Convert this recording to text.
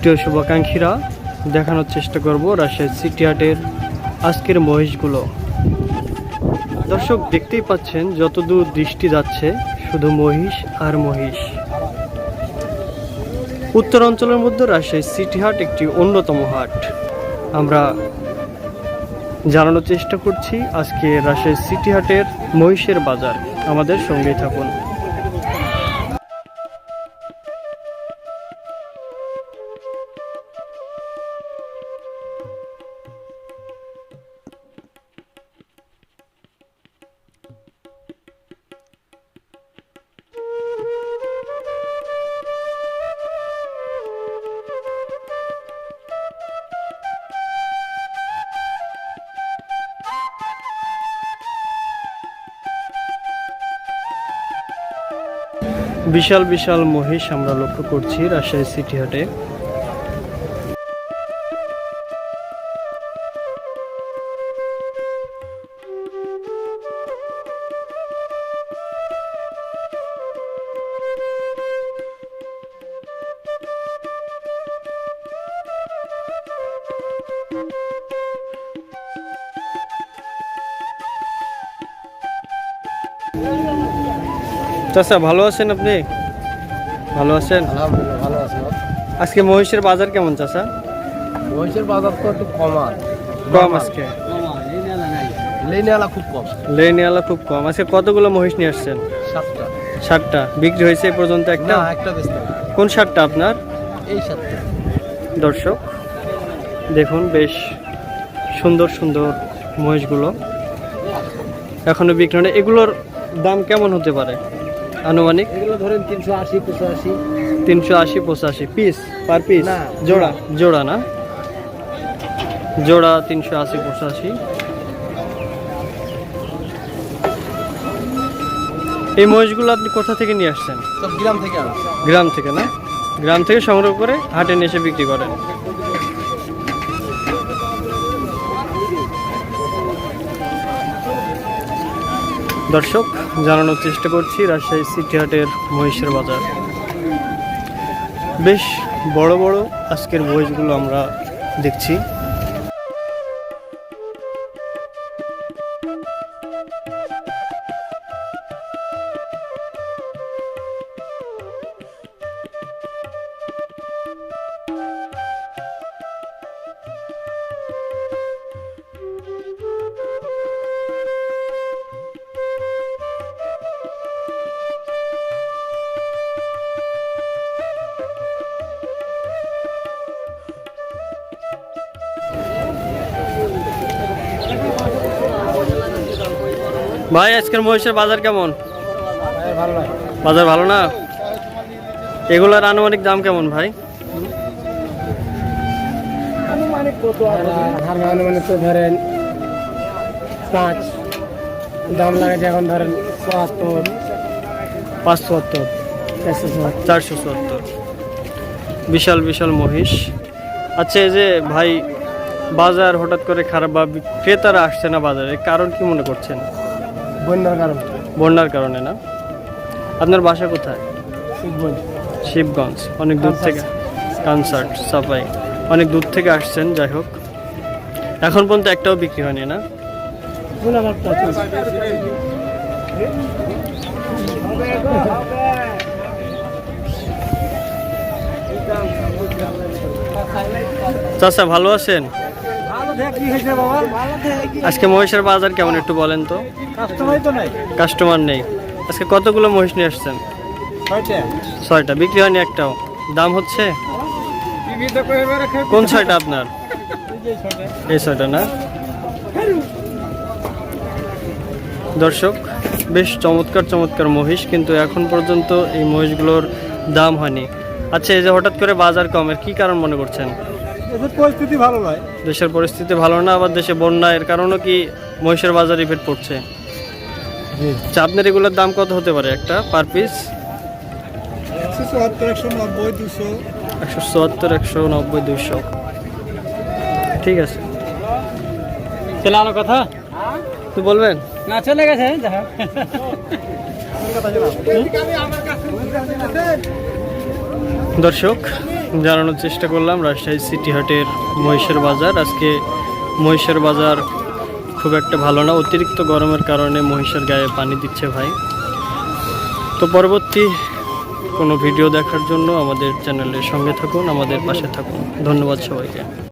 প্রিয় শুভাকাঙ্ক্ষীরা, দেখানোর চেষ্টা করব রাজশাহী সিটি হাটের আজকের মহিষগুলো। দর্শক, দেখতেই পাচ্ছেন যতদূর দৃষ্টি যাচ্ছে শুধু মহিষ আর মহিষ। উত্তর অঞ্চলের মধ্যে রাজশাহী সিটি হাট একটি অন্যতম হাট। আমরা জানানোর চেষ্টা করছি আজকে রাজশাহী সিটি হাটের মহিষের বাজার। আমাদের সঙ্গেই থাকুন। বিশাল বিশাল মহিষ আমরা লক্ষ্য করছি রাজশাহী সিটি হাটে। চাচা ভালো আছেন আপনি? ভালো আছেন? ভালো আছে আজকে মহিষের বাজার কেমন চাচা? মহিষের বাজার তো একটু কমার কম আজকে? খুব কম। লেনিয়ালা খুব কম। আজকে কতগুলো মহিষ নিয়ে আসছেন? সাতটা। বিক্রি হয়েছে এই পর্যন্ত একটা? না একটা কোন আপনার? এই সাতটা দর্শক দেখুন বেশ সুন্দর সুন্দর মহিষগুলো। এখনও বিক্রি হয় না। এগুলোর দাম কেমন হতে পারে? আনুমানিক? এগুলো ধরেন তিনশো আশি পঁচাশি তিনশো আশি পঁচাশি পিস পার পিস না, জোড়া? জোড়া না? জোড়া তিনশো আশি পঁচাশি এই মহিষগুলো আপনি কোথা থেকে নিয়ে আসছেন? সব গ্রাম থেকে গ্রাম থেকে না? গ্রাম থেকে সংগ্রহ করে হাটে নিয়ে এসে বিক্রি করেন। দর্শক, জানানোর চেষ্টা করছি রাজশাহী সিটি হাটের মহিষের বাজার। বেশ বড় বড় আজকের মহিষগুলো আমরা দেখছি। ভাই আজকের মহিষের বাজার কেমন? বাজার ভালো না? এগুলোর আনুমানিক দাম কেমন ভাই? তো ধরেন পাঁচ। দাম লাগে এখন ধরেন চুয়াত্তর। পাঁচ চুয়াত্তর চারশো চুয়াত্তর বিশাল বিশাল মহিষ। আচ্ছা এই যে ভাই বাজার হঠাৎ করে খারাপ বা বি- ক্রেতারা আসছে না বাজারে কারণ কি মনে করছেন? বন্যার কারণ। বন্যার কারণে না? আপনার বাসা কোথায়? শিখবই শিবগঞ্জ অনেক দূর থেকে। কনসার্ট সাফাই অনেক দূর থেকে আসছেন যাই হোক। এখন পর্যন্ত একটাও বিক্রি হয়নি না? চাচা ভালো আছেন? আজকে মহিষের বাজার কেমন একটু বলেন তো। কাস্টমারই তো নাই। কাস্টমার নেই। আজকে কতগুলো মহিষ নিয়ে আসছেন? ছয়টা। বিক্রি হয়নি একটাও। দাম হচ্ছে? কোন ছয়টা আপনার? এই ছয়টা না? দর্শক বেশ চমৎকার চমৎকার মহিষ কিন্তু এখন পর্যন্ত এই মহিষগুলোর দাম হয়নি। আচ্ছা এই যে হঠাৎ করে বাজার কমের কি কারণ মনে করছেন? এদের পরিস্থিতি ভালো নয়। দেশের পরিস্থিতি ভালো না আবার দেশে বন্যা এর কারণও কি মহিষের বাজার ইফেক্ট পড়ছে জি। আচ্ছা আপনার এগুলোর দাম কত হতে পারে একটা পার পিস একশো চুয়াত্তর একশো নব্বই দুশো। একশো চুয়াত্তর একশো নব্বই দুইশো। ঠিক আছে। চলে আলো কথা? তুই বলবেন? না চলে গেছে দেখা দর্শক, জানানোর চেষ্টা করলাম রাজশাহী সিটি হাটের মহিষের বাজার। আজকে মহিষের বাজার খুব একটা ভালো না, অতিরিক্ত গরমের কারণে মহিষের গায়ে পানি দিচ্ছে ভাই। তো পরবর্তী কোনো ভিডিও দেখার জন্য আমাদের চ্যানেলের সঙ্গে থাকুন, আমাদের পাশে থাকুন। ধন্যবাদ সবাইকে।